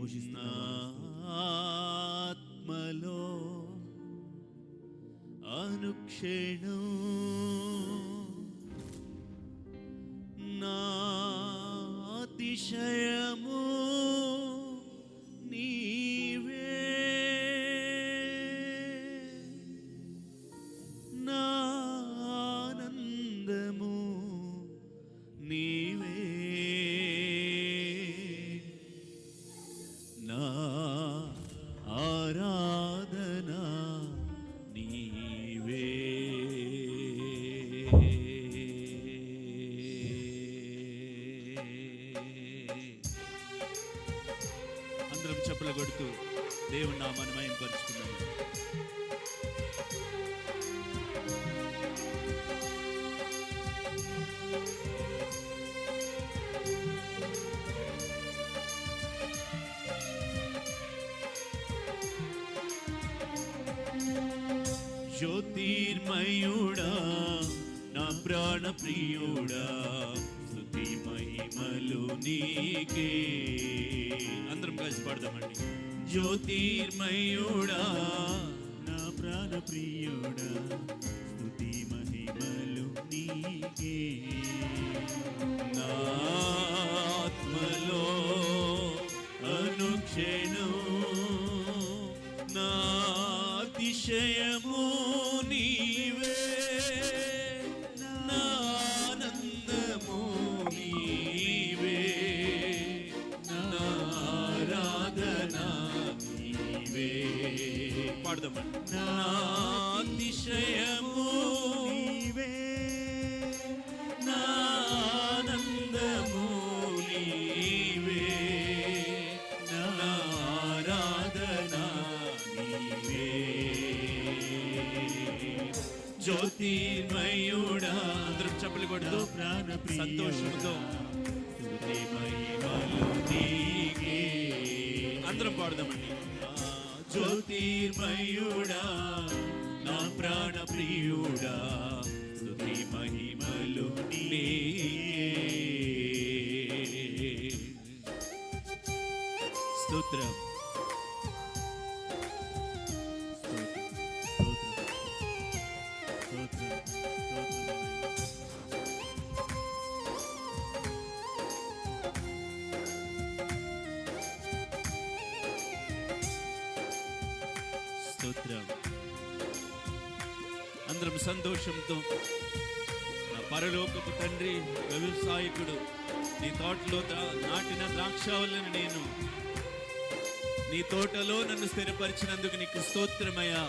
పోషిస్తాత్మలో అనుక్షణం అందరం చెప్పులు కొడుతూ దేవుని నామాన్ని మయంపరుచుకున్నాము జ్యోతిర్మయుడా నా ప్రాణ ప్రియుడా స్తుతి మహిమలు నీకే. అందరం కలిసి పాడదామండి. జ్యోతిర్మయుడా నా ప్రాణ ప్రియుడా స్తుతి మహిమలు నీకే. జ్యోతిర్మయుడా అందరం చెప్పలు కొడుతూ ప్రాణ సంతోషంతో అందరం పాడదామండి జ్యోతిర్మయుడా నా ప్రాణ ప్రియుడా స్తుతి మహిమలు స్తోత్రం స్తోత్రం అందరం సంతోషంతో నా పరలోకపు తండ్రి వ్యవసాయకుడు నీ తోటలో నాటిన ద్రాక్షావల్లిని నేను నీ తోటలో నన్ను స్థిరపరిచినందుకు నీకు స్తోత్రమయ్యా.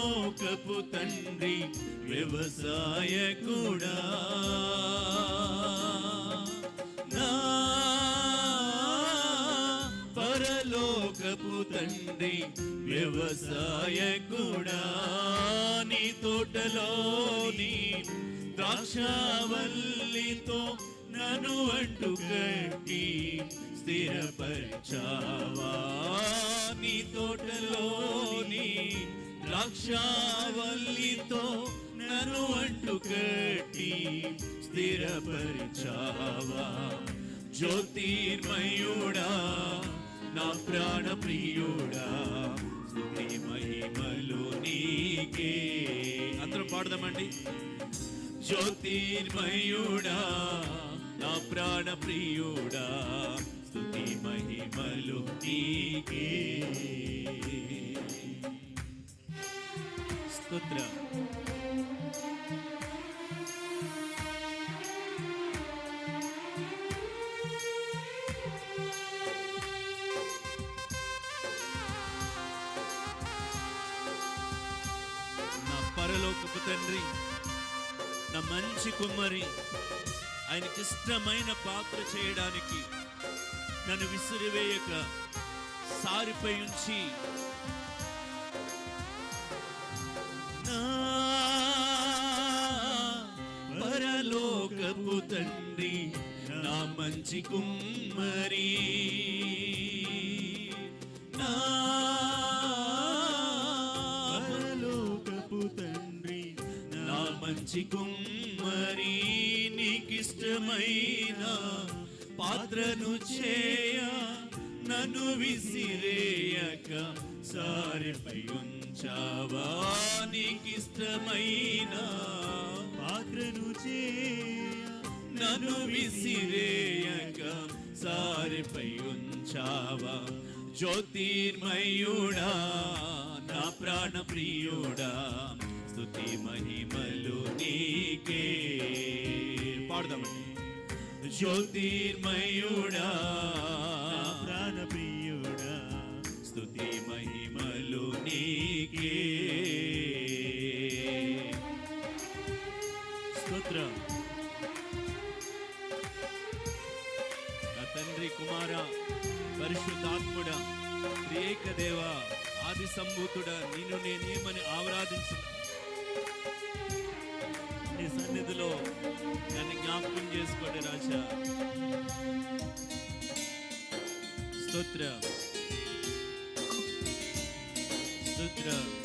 పరలోకపు తండ్రి వ్యవసాయకుడా నా పరలోకపు తండ్రి వ్యవసాయ కూడా. నీ తోటలోని ద్రాక్షావల్లితో నను అంటు కట్టి స్థిరపరిచావా? నీ తోటలో ద్రాక్షావల్లితో నన్ను అంటు కట్టి స్థిరపరిచావా? జ్యోతిర్మయుడా నా ప్రాణ ప్రియుడా మహిమలు నీకే. అందరం పాడదామండి. జ్యోతిర్మయుడా నా ప్రాణ ప్రియుడా స్తుతి మహిమలు నీకే. స్తోత్రం. నా పరలోకపు తండ్రి నా మంచి కుమ్మరి ఆయనకిష్టమైన పాత్ర చేయడానికి నన్ను విసిరివేయక సారిపై ఉంచి పరలోకపు తండ్రి నా మంచి కుమ్మరి. నా పరలోకపు తండ్రి మంచి కుమ్మరి నీకిష్టమైన పాత్రను చేయ నన్ను విసిరేయక సారిపై ఉంచావా నీకిష్టమైన పాత్రను చేయ. నన్ను విసిరేయక సారిపై ఉంచావా? జ్యోతిర్మయుడా నా ప్రాణ ప్రియుడా స్థుతి మహిమలు నీకే. పాడదామండి. జ్యోతిర్మయుడా త్రియేక ఆది సంభూతుడా నిన్ను నేనేమని ఆరాధించు నీ సన్నిధిలో నన్ను జ్ఞాపకం చేసుకోండి రాజా. స్తోత్ర. స్తోత్ర.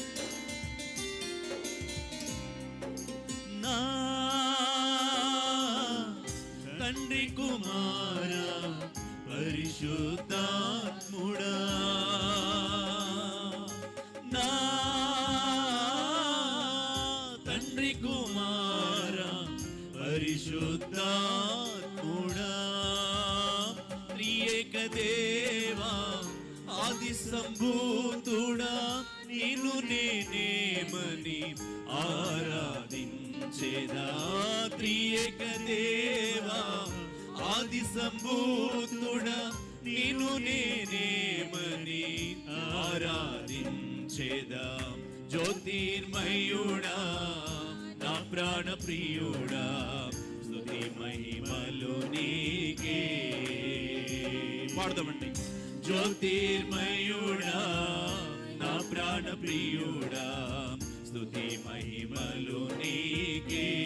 తండ్రి కుమార పరిశుద్ధాత్ముడా. త్రియేక దేవా ఆది సంభూతుడా నేను నేనేమని ఆరాధించేదా. త్రియేక దేవా ఆది సంభూతుడా నేను నేనేమని ఆరాధించేదా. జ్యోతిర్మయుడా నా ప్రాణ ప్రియుడా స్తుతి మహిమలు నీకే. పాడదామండి. జ్యోతిర్మయుడా నా ప్రాణ ప్రియుడా స్తుతి మహిమలు నీకే.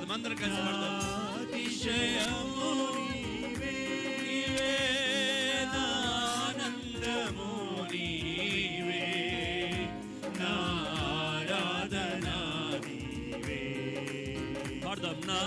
పాడదాం అందరం కలిసి పాడదాం. అతిశయము ఆనందము నీవే. నీవే పాడదాం. నా